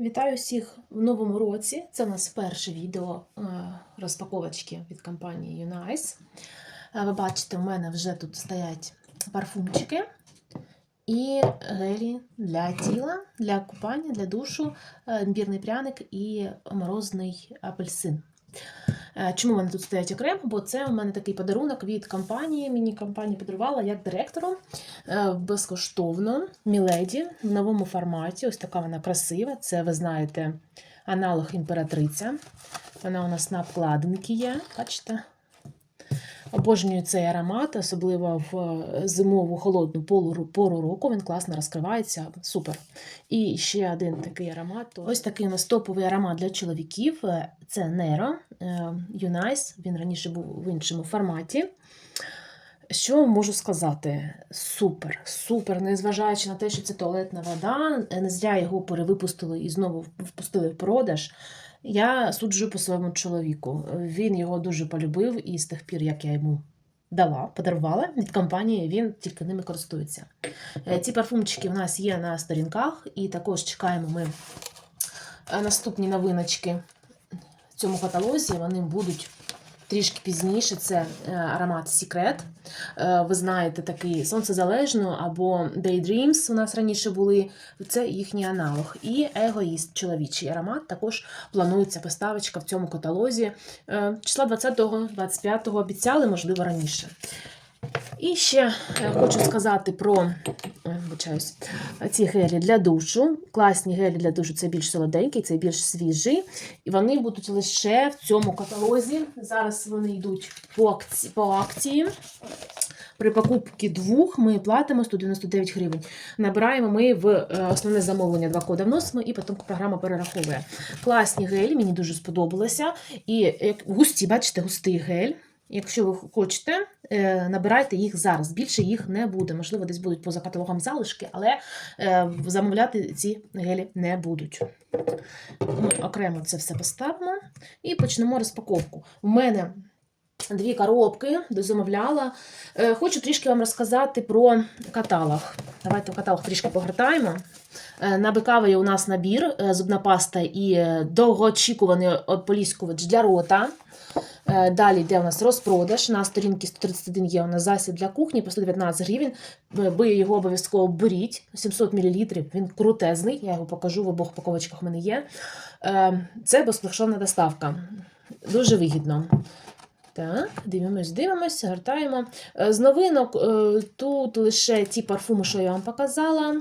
Вітаю всіх в новому році. Це у нас перше відео е, розпаковочки від компанії Unice. Е, Ви бачите, у мене вже тут стоять парфумчики і гелі для тіла, для купання, для душу, е, імбірний пряник і морозний апельсин. Е, Чому вони тут стоять окремо? Бо це у мене такий подарунок від компанії. Мені компанія подарувала як директору е, безкоштовно Міледі в новому форматі. Ось така вона красива. Це ви знаєте аналог імператриця. Вона у нас на обкладинці є. Бачите? Обожнюю цей аромат, особливо в е, зимову холодну пору, року. Він класно розкривається. Супер. І ще один такий аромат. Ось такий у нас топовий аромат для чоловіків. Е, Це Nero е, Unice. Він раніше був в іншому форматі. Що можу сказати? Супер, супер. Незважаючи на те, що це туалетна вода, не зря його перевипустили і знову впустили в продаж. Я суджу по своєму чоловіку. Він його дуже полюбив, і з тих пір, як я йому дала, подарувала від компанії, він тільки ними користується. Е, Ці парфумчики в нас є на сторінках, і також чекаємо ми е, наступні новиночки в цьому каталозі. Вони будуть трішки пізніше. Це е, аромат Secret. Е, Ви знаєте, такий сонцезалежно або Daydreams у нас раніше були. Це їхній аналог. І егоїст чоловічий аромат. Також планується поставочка в цьому каталозі. Е, Числа 20-25 обіцяли, можливо, раніше. І ще е, хочу сказати про е, ці гелі для душу. Класні гелі для душу це більш солоденький, це більш свіжий. І вони будуть лише в цьому каталозі. Зараз вони йдуть по акції. При покупці двох ми платимо 199 гривень. Набираємо ми в е, основне замовлення два кода вносимо, і потім програма перераховує. Класні гелі, мені дуже сподобалося. І густі, бачите, густий гель. Якщо ви хочете, е, набирайте їх зараз. Більше їх не буде. Можливо, десь будуть поза каталогом залишки, але е, замовляти ці гелі не будуть. Ми окремо це все поставимо і почнемо розпаковку. У мене дві коробки дозамовляла. Е, Хочу трішки вам розказати про каталог. Давайте в каталог трішки погортаємо. На Бекаві у нас набір, зубна паста і довгоочікуваний ополіскувач для рота. Е, Далі йде у нас розпродаж. На сторінці 131 є у нас засіб для кухні по 119 гривень. Ви його обов'язково беріть. 700 мл. Він крутезний. Я його покажу в обох упаковочках в мене є. Е, Це безплатна доставка. Дуже вигідно. Так, дивимось, дивимось, гортаємо. Е, З новинок тут лише ті парфуми, що я вам показала.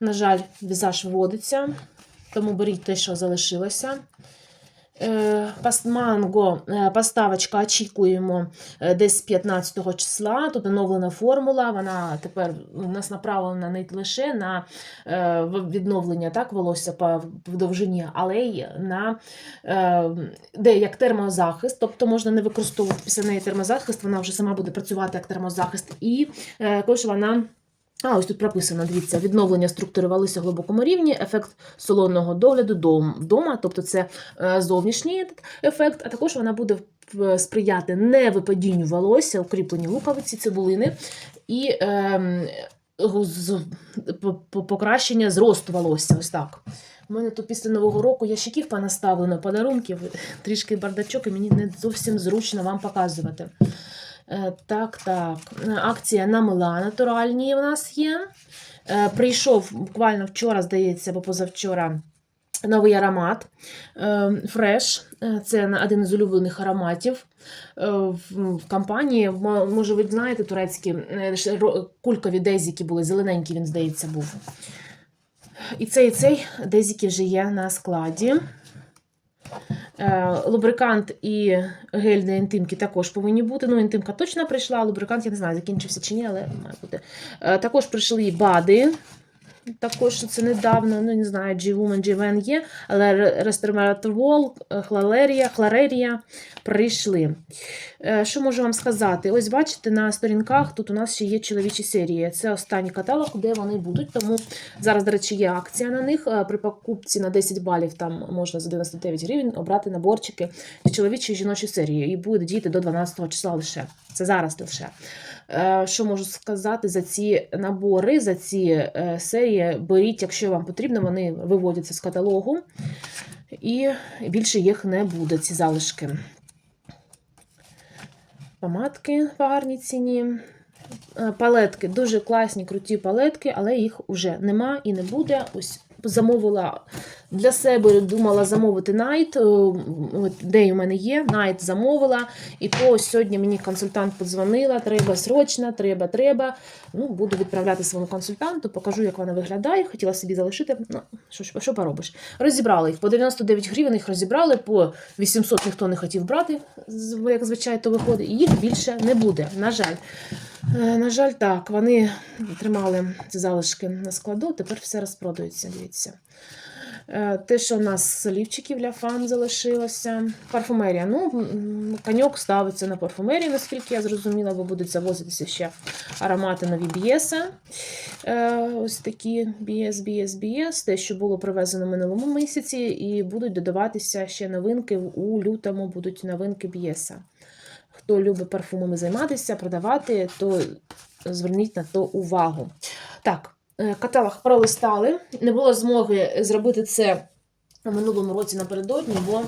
На жаль, візаж вводиться, тому беріть те, що залишилося. Е, пас- Манго, е, поставочка очікуємо е, десь 15 числа. Тут оновлена формула. Вона тепер у нас направлена не лише на відновлення так, волосся по довжині, але й на де як термозахист. Тобто можна не використовувати після неї термозахист, вона вже сама буде працювати як термозахист. І також вона. А, ось тут прописано, дивіться, відновлення структури волосся в глибокому рівні, ефект солоного догляду вдома, тобто це е, зовнішній ефект, а також вона буде сприяти не випадінню волосся, укріпленню луковиці, цибулини і е, покращення зросту волосся. Ось так. У мене тут після Нового року ящиків понаставлено подарунків, трішки бардачок, і мені не зовсім зручно вам показувати. Е, Так, так. Е, Акція на мила натуральні у нас є. Е, Прийшов буквально вчора, здається, або позавчора. Новий аромат Фреш. Це один з улюблених ароматів е, в компанії. Може, ви знаєте турецькі е, кулькові дезіки були, зелененький він, здається, був. І цей, і цей дезіки вже є на складі. Е, Лубрикант і гель для інтимки також повинні бути. Ну, інтимка точно прийшла, лубрикант, я не знаю, закінчився чи ні, але має бути. Е, Також прийшли бади. Також це недавно, ну не знаю, G-Woman, G-Ven є, але Рестерматрол, Хлалерія, Хларерія прийшли. Е, Що можу вам сказати? Ось бачите, на сторінках тут у нас ще є чоловічі серії. Це останній каталог, де вони будуть. Тому зараз, до речі, є акція на них. Е, При покупці на 10 балів там можна за 99 гривень обрати наборчики з чоловічої і жіночої серії. І буде діяти до 12 числа лише. Це зараз лише. Е, Що можу сказати за ці набори, за ці е, серії? Беріть, якщо вам потрібно, вони виводяться з каталогу. І більше їх не буде, ці залишки. Помадки в гарній ціні. Е, Палетки, дуже класні, круті палетки, але їх вже нема і не буде. Ось замовила для себе, думала замовити Найт. Де у мене є, Найт замовила. І то сьогодні мені консультант подзвонила. Треба срочно, треба, треба. Ну, буду відправляти своєму консультанту, покажу, як вона виглядає. Хотіла собі залишити. Ну, що, що поробиш? Розібрали їх. По 99 гривень їх розібрали, по 800 ніхто не хотів брати, як звичайно виходить. І їх більше не буде. На жаль. Е, На жаль, так, вони тримали ці залишки на складу, тепер все розпродається, дивіться. Е, Те, що у нас з олівчиків для фан залишилося. Парфумерія. Ну, м, коньок ставиться на парфумерію, наскільки я зрозуміла, бо будуть завозитися ще аромати нові бієса. Е, Ось такі бієс, бієс, бієс. Те, що було привезено в минулому місяці, і будуть додаватися ще новинки. У лютому будуть новинки бієса. Хто любить парфумами займатися, продавати, то зверніть на то увагу. Так, е, каталог пролистали. Не було змоги зробити це у минулому році напередодні, бо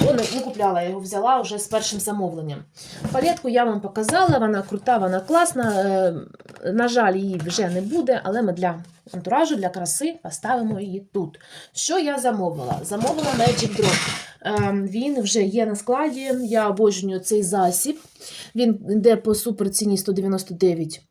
ну, не, не купляла, я його взяла вже з першим замовленням. Палетку я вам показала, вона крута, вона класна. Е, На жаль, її вже не буде, але ми для антуражу, для краси поставимо її тут. Що я замовила? Замовила Magic Drop. Ем, Він вже є на складі. Я обожнюю цей засіб. Він йде по суперціні 199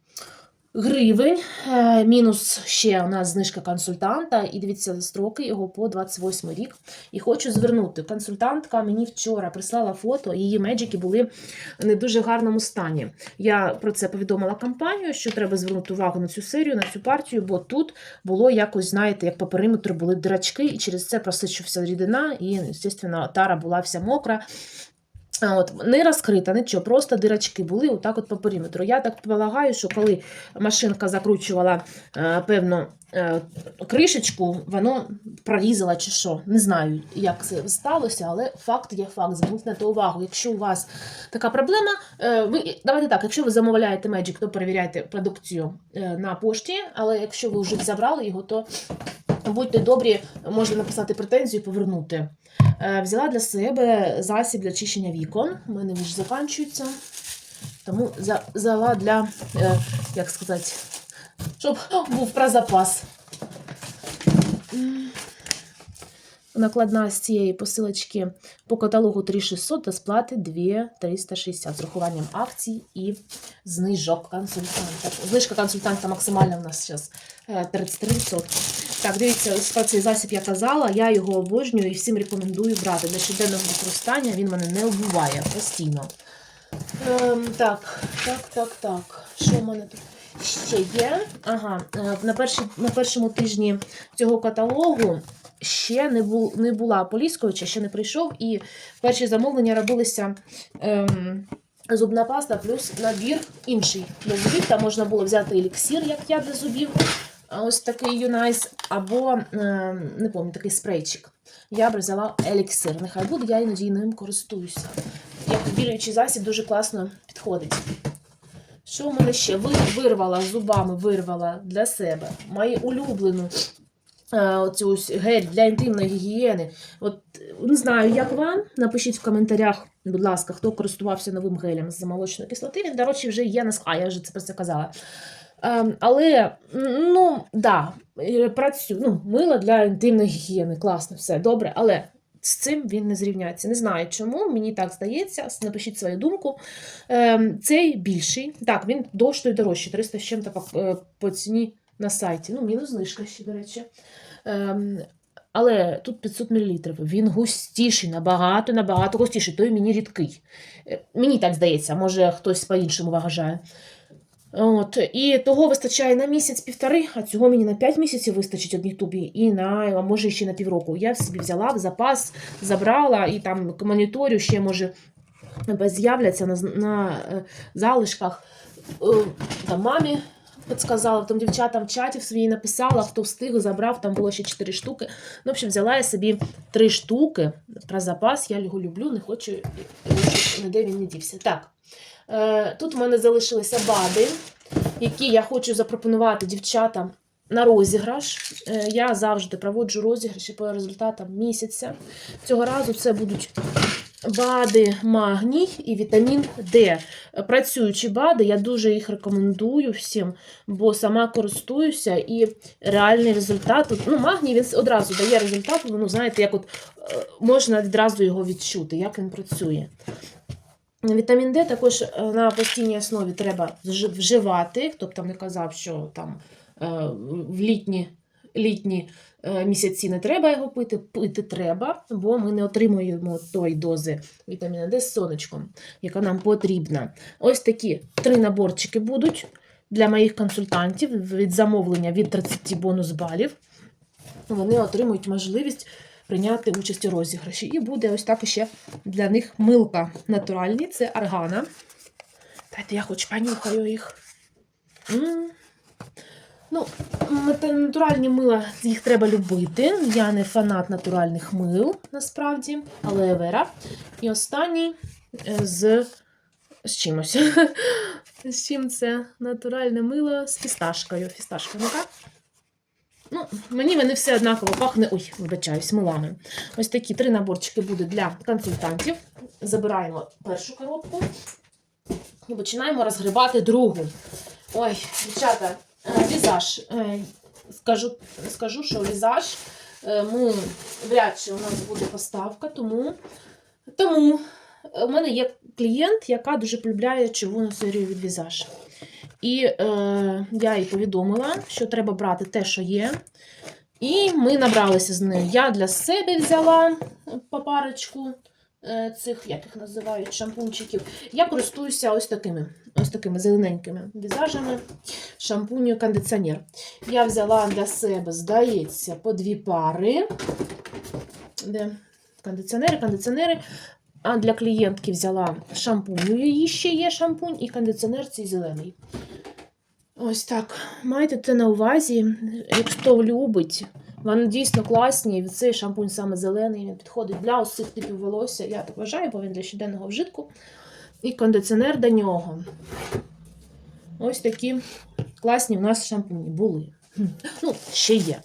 гривень. Е, Мінус ще у нас знижка консультанта. І дивіться строки його по 28 рік. І хочу звернути. Консультантка мені вчора прислала фото, її меджики були в не дуже гарному стані. Я про це повідомила компанію, що треба звернути увагу на цю серію, на цю партію, бо тут було якось, знаєте, як по периметру були дирачки, і через це просичився рідина, і, звісно, тара була вся мокра. От, не розкрита, нічого, просто дирочки були отак от по периметру. Я так полагаю, що коли машинка закручувала е, певну е, кришечку, воно прорізала чи що. Не знаю, як це сталося, але факт є факт. Зверніть на то увагу. Якщо у вас така проблема, е, ви давайте так, якщо ви замовляєте Magic, то перевіряйте продукцію е, на пошті, але якщо ви вже забрали його, то будьте добрі, можна написати претензію і повернути. Е, Взяла для себе засіб для чищення вікон. У мене він ж закінчується. Тому взяла для, е, як сказати, щоб був про запас. Накладна з цієї посилочки по каталогу 3600 та сплати 2360 з урахуванням акцій і знижок консультанта. Знижка консультанта максимальна у нас зараз 33%. Так, дивіться, ось про цей засіб я казала, я його обожнюю і всім рекомендую брати. Для щоденного використання він мене не вбиває постійно. Ем, так, так, так, так. Що в мене тут ще є? Ага, е, на, перші, на першому тижні цього каталогу ще не, бу, не була Полісковича, ще не прийшов, і перші замовлення робилися. Ем, Зубна паста плюс набір інший для зубів. Там можна було взяти еліксир, як я для зубів. Ось такий юнайс, або е, не пам'ятаю, такий спрейчик. Я б взяла еліксир. Нехай буде, я іноді ним користуюся. Як відбілюючий засіб дуже класно підходить. Що в мене ще? Вирвала зубами, вирвала для себе мою улюблену е, оцю ось гель для інтимної гігієни. От не знаю, як вам. Напишіть в коментарях, будь ласка, хто користувався новим гелем з молочної кислоти. Він, до речі, вже є на ск- А, я вже це про це казала. Ем, але, ну, да, працю, ну, мило для інтимної гігієни, класно, все добре, але з цим він не зрівняється. Не знаю чому, мені так здається. Напишіть свою думку. Ем, цей більший. Так, він і дорожчий, 300 з чим-то по, е, ціні на сайті. Ну, мінус знижка ще, до речі. Ем, але тут 500 мл. Він густіший, набагато, набагато густіший. Той мені рідкий. Е, Мені так здається, може хтось по-іншому вважає. От, і того вистачає на місяць-півтори, а цього мені на 5 місяців вистачить одній тубі, і на, а може ще на півроку. Я собі взяла в запас, забрала і там моніторю ще може з'являться на, на е, залишках. Е, Там мамі підсказала, там дівчатам в чаті в своїй написала, хто встиг, забрав, там було ще 4 штуки. Ну, в общем, взяла я собі 3 штуки про запас. Я його люблю, не хочу, е, ніде він не дівся. Так. Е, Тут в мене залишилися бади, які я хочу запропонувати дівчатам на розіграш. Е, Я завжди проводжу розіграші по результатам місяця. Цього разу це будуть БАДи магній і вітамін Д. Працюючі БАДи, я дуже їх рекомендую всім, бо сама користуюся і реальний результат. Ну, магній він одразу дає результат, ну, знаєте, як от е, можна відразу його відчути, як він працює. Вітамін Д також е, на постійній основі треба вжи- вживати. Хто б там не казав, що там е, в літні, літні е, місяці не треба його пити, пити треба, бо ми не отримуємо тої дози вітаміна Д з сонечком, яка нам потрібна. Ось такі три наборчики будуть для моїх консультантів від замовлення від 30 бонус балів. Вони отримують можливість прийняти участь у розіграші. І буде ось так ще для них милка натуральні. Це аргана. Дайте я хоч понюхаю їх. М. Ну, натуральні мила, їх треба любити. Я не фанат натуральних мил, насправді, але вера. І останній е, з, з чимось. З чим це натуральне мило з фісташкою. Фісташка, ну так? Ну, мені вони все однаково пахне. Ой, вибачаюсь, милами. Ось такі три наборчики будуть для консультантів. Забираємо першу коробку і починаємо розгрібати другу. Ой, дівчата, е, візаж. Е, Скажу, скажу, що візаж е, ми вряд чи у нас буде поставка, тому, тому у мене є клієнт, яка дуже полюбляє червону серію від візаж. І е, я їй повідомила, що треба брати те, що є. І ми набралися з нею. Я для себе взяла по парочку е, цих, як їх називають, шампунчиків. Я користуюся ось такими, ось такими зелененькими візажами. Шампунь і кондиціонер. Я взяла для себе, здається, по дві пари. Де кондиціонери, кондиціонери. А для клієнтки взяла шампунь. У її ще є шампунь і кондиціонер цей зелений. Ось так. Майте це на увазі. Якщо любить, вони дійсно класні. Цей шампунь саме зелений, він підходить для усіх типів волосся. Я так вважаю, бо він для щоденного вжитку. І кондиціонер до нього. Ось такі класні в нас шампуні були. Ну, ще є.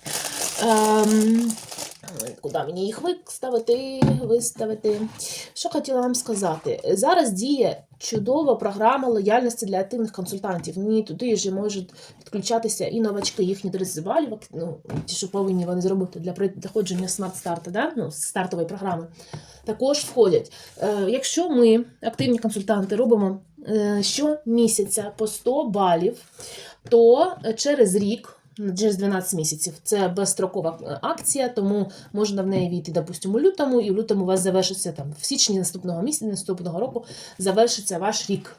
Ем, куди мені їх виставити? Виставити. Що хотіла вам сказати? Зараз діє чудова програма лояльності для активних консультантів. Ні, туди ж можуть підключатися і новачки, їхні 30 ну, ті, що повинні вони зробити для проходження смарт-старту, да? ну, стартової програми, також входять. Е, якщо ми, активні консультанти, робимо е, щомісяця по 100 балів, то через рік. Через 12 місяців це безстрокова е, акція, тому можна в неї війти, допустимо, у лютому, і в лютому у вас завершиться там в січні наступного місяця, наступного року завершиться ваш рік.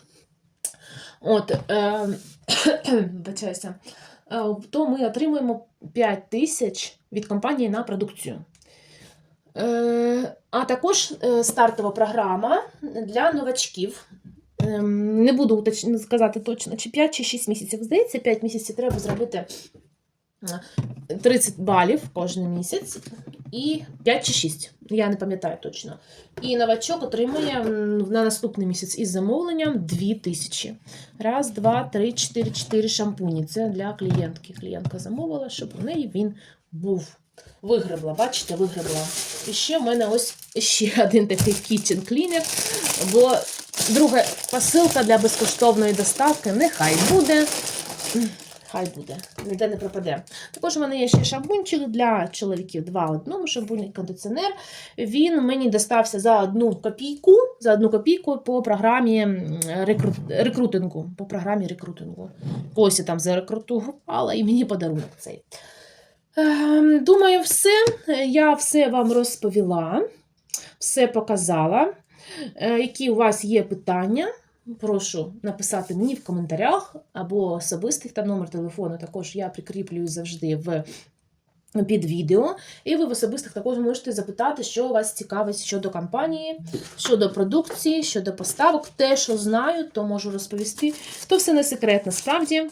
От, е, вибачаюся, е, то ми отримуємо 5 тисяч від компанії на продукцію. А також стартова програма для новачків. Ем, Не буду сказати точно, чи 5 чи 6 місяців. Здається, 5 місяців треба зробити 30 балів кожен місяць і 5 чи 6. Я не пам'ятаю точно. І новачок отримує на наступний місяць із замовленням 2 тисячі. Раз, два, три, чотири, чотири шампуні. Це для клієнтки. Клієнтка замовила, щоб у неї він був. Вигребла, бачите, вигребла. І ще в мене ось ще один такий kitchen cleaner, бо друга посилка для безкоштовної доставки нехай буде. Хай буде, ніде не пропаде. Також у мене є ще шампунчик для чоловіків. Два в одному шампунь і кондиціонер. Він мені достався за одну копійку, за одну копійку по програмі рекрут, рекрутингу. По програмі рекрутингу. Когось я там зарекрутувала і мені подарунок цей. Ем, Думаю, все. Я все вам розповіла, все показала. Е, Які у вас є питання, прошу написати мені в коментарях або особистих та номер телефону. Також я прикріплюю завжди в під відео. І ви в особистих також можете запитати, що вас цікавить щодо компанії, щодо продукції, щодо поставок. Те, що знаю, то можу розповісти. То все не секрет насправді.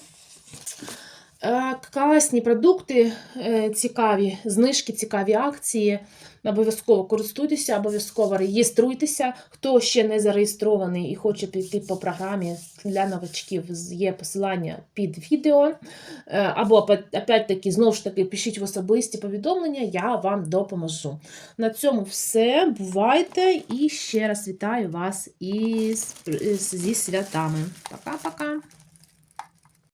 Е, Класні продукти, е, цікаві, знижки, цікаві акції. Обов'язково користуйтеся, обов'язково реєструйтеся. Хто ще не зареєстрований і хоче піти по програмі для новачків, є посилання під відео. Е, Або опять- опять-таки, знову ж таки, пишіть в особисті повідомлення, я вам допоможу. На цьому все. Бувайте і ще раз вітаю вас із, зі святами. Пока-пока.